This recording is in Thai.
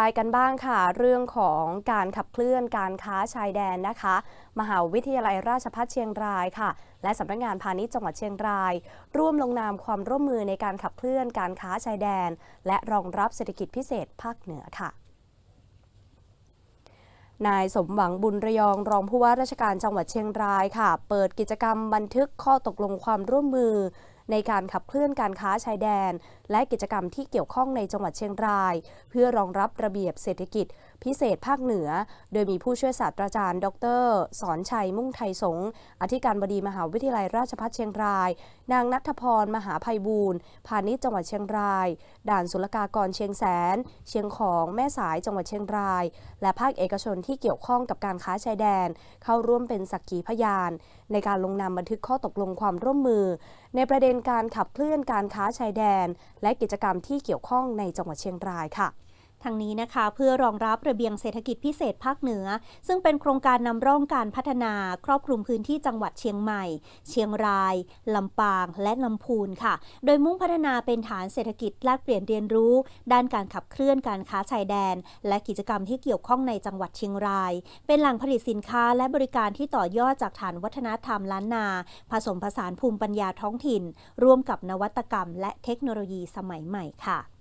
ไปกันบ้างค่ะ เรื่องของการขับเคลื่อนการค้าชายแดนนะคะ มหาวิทยาลัยราชภัฏเชียงรายค่ะ และสำนักงานพาณิชย์จังหวัดเชียงราย ร่วมลงนามความร่วมมือในการขับเคลื่อนการค้าชายแดน และรองรับเศรษฐกิจพิเศษภาคเหนือค่ะนายสมหวังบุญระยองรองผู้ว่าราชการจังหวัดเชียงรายค่ะ เปิดกิจกรรมบันทึกข้อตกลงความร่วมมือ ในการขับเคลื่อนการค้าชายแดน และกิจกรรมที่เกี่ยวข้องในจังหวัดเชียงราย เพื่อรองรับระเบียบเศรษฐกิจ พิเศษภาคเหนือ โดยมีผู้ช่วยศาสตราจารย์ ดร สอนชัยมุ่งไทยสงฆ์อธิการบดีมหาวิทยาลัยราชภัฏเชียงราย นางนัทพรมหาภัยบูรณ์พาณิชย์จังหวัดเชียงราย ด่านศุลกากรเชียงแสน เชียงของแม่สายจังหวัดเชียงราย และภาคเอกชนที่เกี่ยวข้องกับการค้าชายแดน เข้าร่วมเป็นสักขีพยาน ในการลงนามบันทึกข้อตกลงความร่วมมือ ในประเด็นการขับเคลื่อนการค้าชายแดน และกิจกรรมที่เกี่ยวข้องในจังหวัดเชียงรายค่ะ ทางนี้นะคะเพื่อรองรับระเบียงเศรษฐกิจพิเศษภาคเหนือ ซึ่งเป็นโครงการนำร่องการพัฒนาครอบคลุมพื้นที่จังหวัดเชียงใหม่ เชียงราย ลำปางและลำพูนค่ะ โดยมุ่งพัฒนาเป็นฐานเศรษฐกิจแลกเปลี่ยนเรียนรู้ ด้านการขับเคลื่อนการค้าชายแดน และกิจกรรมที่เกี่ยวข้องในจังหวัดเชียงราย เป็นแหล่งผลิตสินค้าและบริการที่ต่อยอดจากฐานวัฒนธรรมล้านนา ผสมผสานภูมิปัญญาท้องถิ่น ร่วมกับนวัตกรรม และเทคโนโลยีสมัยใหม่ค่ะ